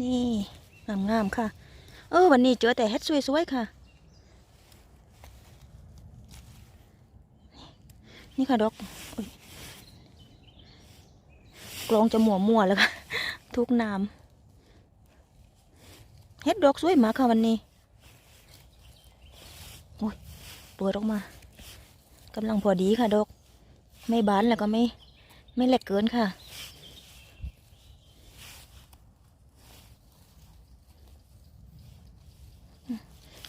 นี่งามๆค่ะ เออวันนี้เจอแต่เฮ็ดสวยๆค่ะ นี่ค่ะดอกกลองจะหมัวมัวๆแล้วค่ะ ทุกน้ำเฮ็ดดอกสวยมากค่ะวันนี้โอ้ยเปิดออกมากำลังพอดีค่ะดอก ไม่บานแล้วก็ไม่ ไม่เล็กเกินค่ะ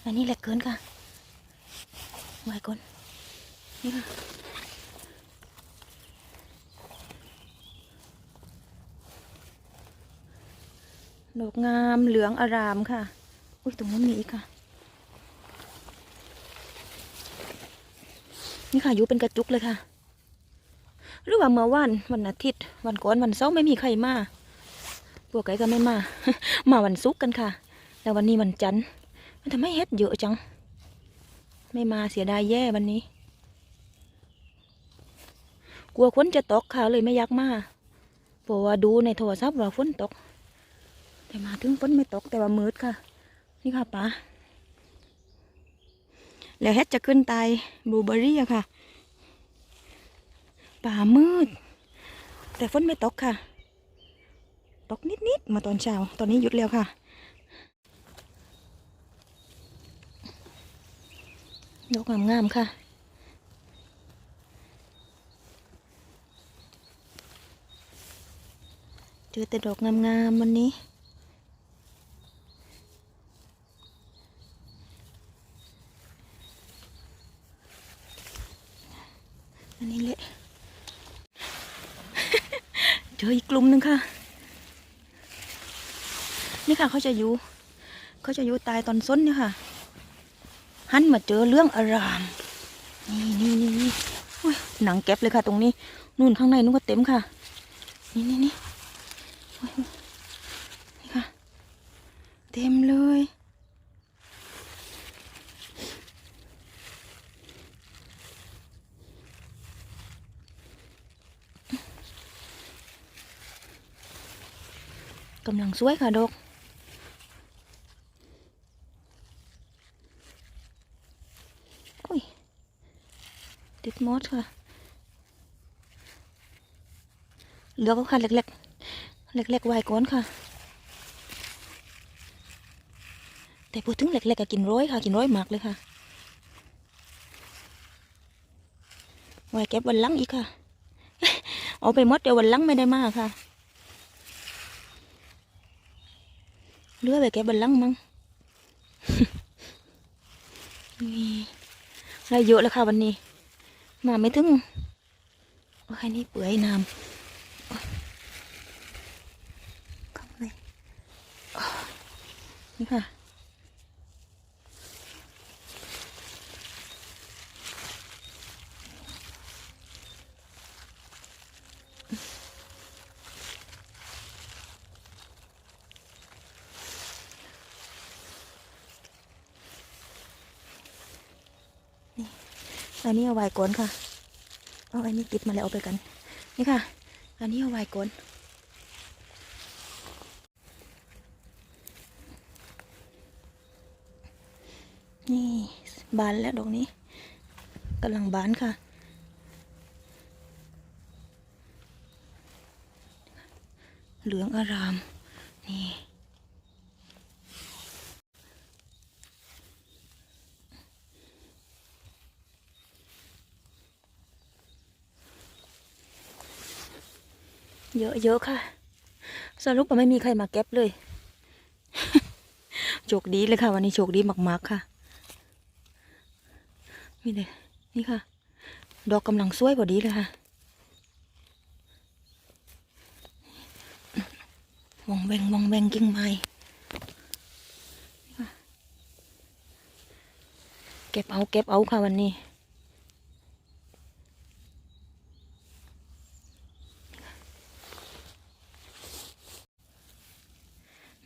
อันนี้เล็กเกินค่ะไว้ก่อนนี่ค่ะดอกงามเหลืองอารามค่ะ อุ้ยตรงนู้นมีอีกค่ะ นี่ค่ะอยู่เป็นกระจุกเลยค่ะ หรือว่าเมื่อวันวันอาทิตย์ วันก่อนวันเสาร์ไม่มีใครมาพวกไก่ก็ไม่มา มาวันศุกร์กันค่ะแล้ววันนี้วันจันทร์ มันทำให้เฮ็ดเยอะจัง ไม่มาเสียดายแย่วันนี้ กลัวฝนจะตกค่ะเลยไม่อยากมาเพราะว่าดูในโทรศัพท์ว่าฝนตก แต่มาถึงฝนไม่ตกแต่ว่ามืดค่ะ นี่ค่ะป๋าแล้วเฮ็ดจะขึ้นตายบลูเบอรี่อะค่ะ ป่ามืด แต่ฝนไม่ตกค่ะ ตกนิดๆมาตอนเช้า ตอนนี้หยุดแล้วค่ะ ดอกงามๆค่ะ เจอแต่ดอกงามๆวันนี้อันนี้เละเจออีกกลุ่มหนึ่งค่ะ นี่ค่ะเขาจะอยู่ เขาจะอยู่ตายตอนส้นเนี่ยค่ะ หันมาเจอเรื่องอาราม นี่นี่นี่นี่หนังแก็บเลยค่ะ ตรงนี้ นู่นข้างในนู่นก็เต็มค่ะ นี่นี่นี่นี่ค่ะ เต็มเลย กำลังสวยค่ะดอก อุ้ย ติด มดค่ะ เหลือก็ค่ะเล็กๆ เล็กๆไวก่อนค่ะ แต่พูดถึงเล็กๆก็กินร้อยค่ะ กินร้อยมากเลยค่ะไวเก็บวันลังอีกค่ะ เอาไปมดเดี๋ยววันลังไม่ได้มากค่ะเลือไปแกบันลังมั้งนี่ได้เยอะแล้วค่ะวันนี้ มาไม่ถึงโอ้ยนี่เปื่อยน้ำข้าไปโอ้ยนี่ค่ะ อันนี้เอาไว้ก่อนค่ะ เอาอันนี้ติดมาแล้วเอาไปกัน นี่ค่ะ อันนี้เอาไว้ก่อนนี่บานแล้วดอกนี้กำลังบานค่ะ เหลืองอาราม นี่ เยอะเยอะค่ะ สรุปว่าไม่มีใครมาเก็บเลย โชคดีเลยค่ะ วันนี้โชคดีมากๆค่ะนี่เลยนี่ค่ะ ดอกกำลังสวยพอดีเลยค่ะวองแวงวองแวงกิ่งไม้เก็บเอาเก็บเอาค่ะวันนี้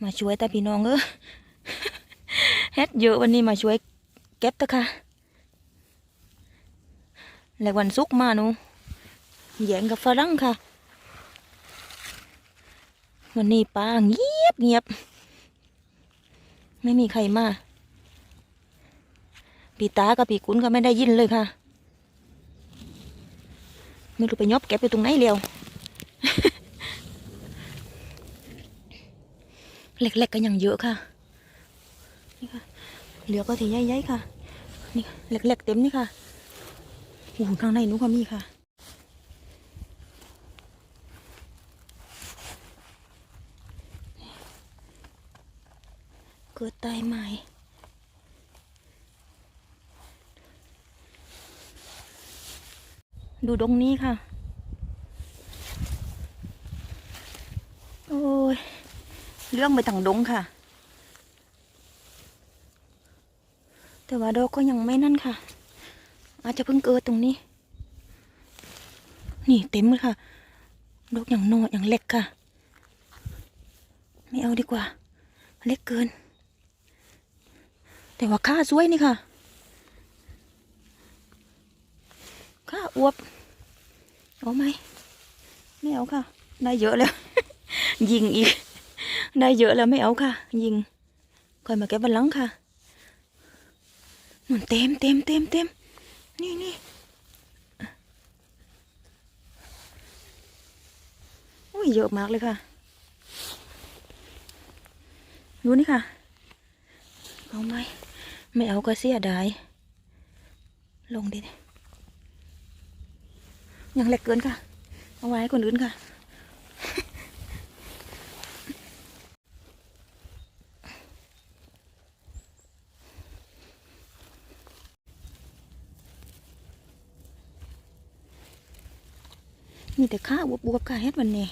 มาช่วยแต่พี่น้องเออเฮ็ดเยอะวันนี้มาช่วยเก็บเถอะค่ะ แล้ววันศุกมาหนูแย่งกับฝรั่งค่ะ วันนี้ป้าเงียบเงียบ ไม่มีใครมาปีตากับปีกุ้นก็ไม่ได้ยินเลยค่ะ ไม่รู้ไปยบเก็บไปตรงไหนเร็ว เล็กๆก็ยังเยอะค่ะนี่ค่ะเหลือก็ทีใหญ่ๆค่ะนี่ค่ะเล็กๆเต็มนี่ค่ะโอ้ข้างในนู้นก็มีค่ะเกิดตายใหม่ดูตรงนี้ค่ะ โอ้ย เรื่องไปทางดงค่ะ แต่ว่าดอกก็ยังไม่นั่นค่ะ อาจจะเพิ่งเกิดตรงนี้ นี่เต็มเลยค่ะ ดอกอย่างโนดอย่างเล็กค่ะ ไม่เอาดีกว่า เล็กเกิน แต่ว่าข้าสวยนี่ค่ะข้าอวบเอาไหมไม่เอาค่ะ ได้เยอะแล้ว ยิงอีก ได้เยอะแล้วไม่เอาค่ะ ยิงคอยมาเก็บบันลังค่ะมันเต็มเต็มเต็มเต็มนี่นี่โอ้ยเยอะมากเลยค่ะดูนี่ค่ะเอาไหมไม่เอาก็เสียดายลงดิยังเล็กเกินค่ะ เอาไว้ให้คนอื่นค่ะ มีแต่ข้าวบวบๆค่ะเฮ็ดวันนี้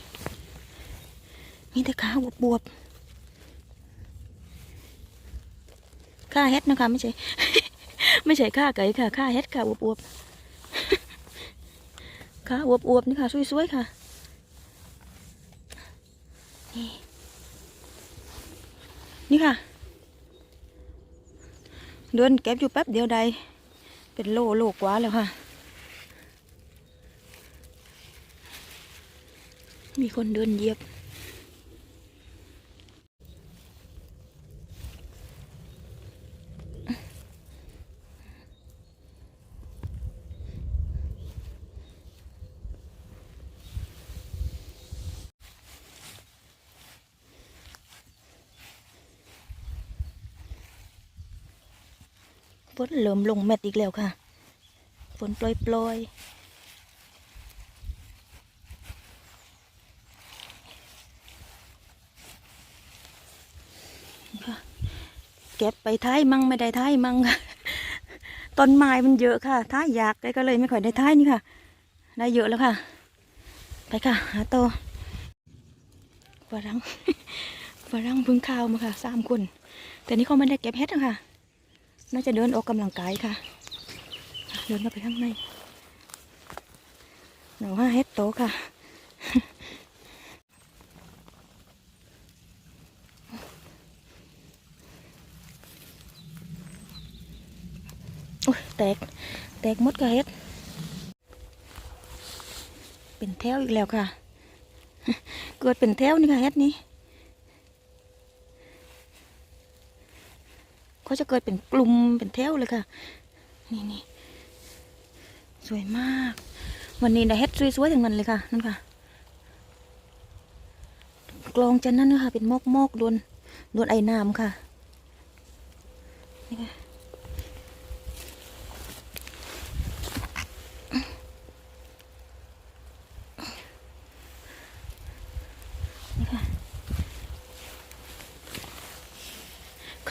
มีแต่ข้าวบวบๆข้าเฮ็ดนะคะไม่ใช่ ไม่ใช่ข้าไก่ค่ะข้าเฮ็ดค่ะบวบๆข้าบวบๆนี่ค่ะสวยๆค่ะนี่นี่ค่ะ เดินเก็บอยู่แป๊บเดียวใด เป็นโลโลกว่าแล้วค่ะ มีคนเดินเยียบ ฝนเริ่มลงเม็ดอีกแล้วค่ะ ฝนปล่อยๆ ค่ะเก็บไปท้ายมั่งไม่ได้ท้ายมั่งต้นไม้มันเยอะค่ะท้ายอยากก็เลยไม่ค่อยได้ท้ายนี่ค่ะ ได้เยอะแล้วค่ะ ไปค่ะ หาโตฝรั่งฝรั่งพึ่งข้าวมาค่ะสามคน แต่นี่เขาไม่ได้เก็บเห็ดนะคะน่าจะเดินออกกำลังกายค่ะ เดินเข้าไปข้างในเราห้าเห็ดโตค่ะ อ้ยแตก แตกหมดก็เฮ็ด เป็นแถวอีกแล้วค่ะ เกิดเป็นแถวนี่ค่ะเฮ็ดนี้เขาจะเกิดเป็นกลุ่มเป็นแถวเลยค่ะ นี่นี่สวยมาก วันนี้ได้เฮ็ดสวยๆทั้งนั้นเลยค่ะนั่นค่ะกลองจันนั่นนะคะเป็นมอกมอกๆโดนโดนไอ้น้ำค่ะ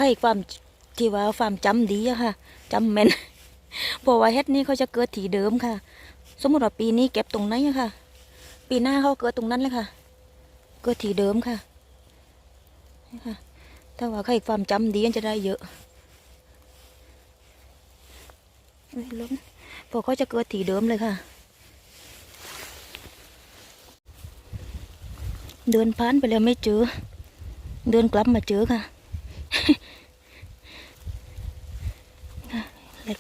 ครความที่ว่าความจำดีอะค่ะจำแม่นเพราะว่าเฮ็ดนี้เขาจะเกิดถีเดิมค่ะ สมมติว่าปีนี้เก็บตรงไหนอะค่ะ ปีหน้าเขาเกิดตรงนั้นเลยค่ะ เกิดถีเดิมค่ะนี่ค่ะ ถ้าว่าใครความจำดีจะได้เยอะเอ้ยล้มเพราะเขาจะเกิดถีเดิมเลยค่ะ เดินผ่านไปแล้วไม่เจอ เดินกลับมาเจอค่ะ เล็ก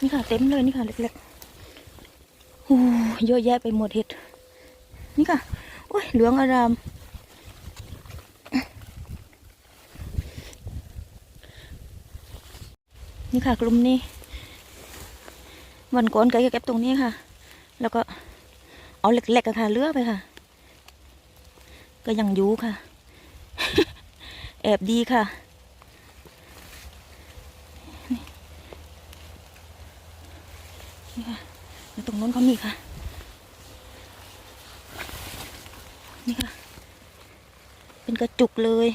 นี่ค่ะเต็มเลยนี่ค่ะเล็กๆโอ้เยอะแยะไปหมดเห็ด นี่ค่ะ โอ้ยเหลืองอาราม นี่ค่ะกลุ่มนี้ วันก่อนไก่เก็บตรงนี้ค่ะ แล้วก็เอาเล็กๆอะค่ะเลือกไปค่ะ ก็ยังยูค่ะ แอบดีค่ะนี่ค่ะตรงโน้นเขามีค่ะ นี่ค่ะ เป็นกระจุกเลย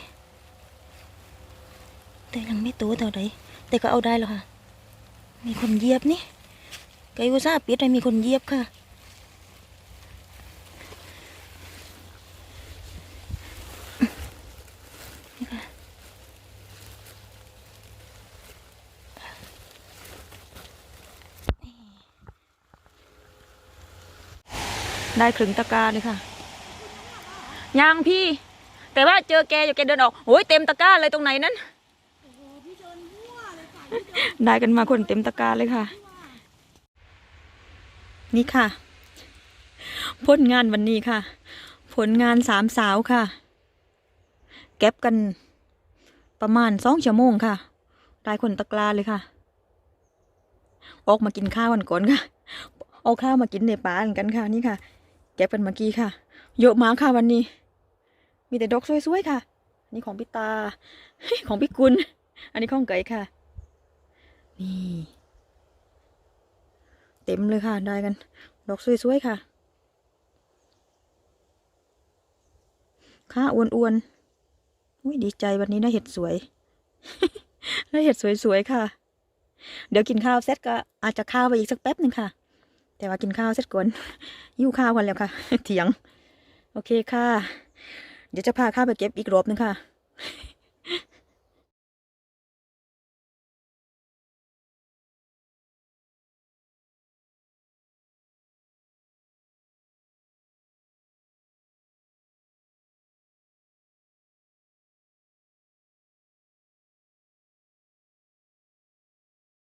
แต่ยังไม่โตเท่าไหร่แต่ก็เอาได้แล้วค่ะ มีคนเยียบนี่ ไก่อุตส่าห์ปิดให้มีคนเหยียบค่ะ ได้ครึ่งตะกร้าเลยค่ะ ยังพี่ แต่ว่าเจอแกอยู่แกเดินออกโอ้ยเต็มตะกร้าเลยตรงไหนนั้น ได้กันมาคนเต็มตะกร้าเลยค่ะ นี่ค่ะ ผลงานวันนี้ค่ะ ผลงานสามสาวค่ะเก็บกันประมาณสองชั่วโมงค่ะได้คนตะกร้าเลยค่ะ ออกมากินข้าวกันก่อนค่ะ เอาข้าวมากินในป่ากันค่ะ นี่ค่ะเก็บกันเมื่อกี้ค่ะ เยอะมากค่ะวันนี้ มีแต่ดอกสวยๆค่ะ นี่ของพี่ตา ของพี่กุล อันนี้ของเก๋ค่ะ นี่ ต็มเลยค่ะ ได้กัน ดอกสวยๆค่ะ ค่าอ้วนๆอุ้ยดีใจวันนี้ได้เห็ดสวย ได้เห็ดสวยๆค่ะ เดี๋ยวกินข้าวเสร็จก็อาจจะข้าวไปอีกสักแป๊บหนึ่งค่ะ แต่ว่ากินข้าวเสร็จก่อนหิวข้าวกันแล้วค่ะ เถียง โอเคค่ะ เดี๋ยวจะพาข้าวไปเก็บอีกรอบหนึงค่ะ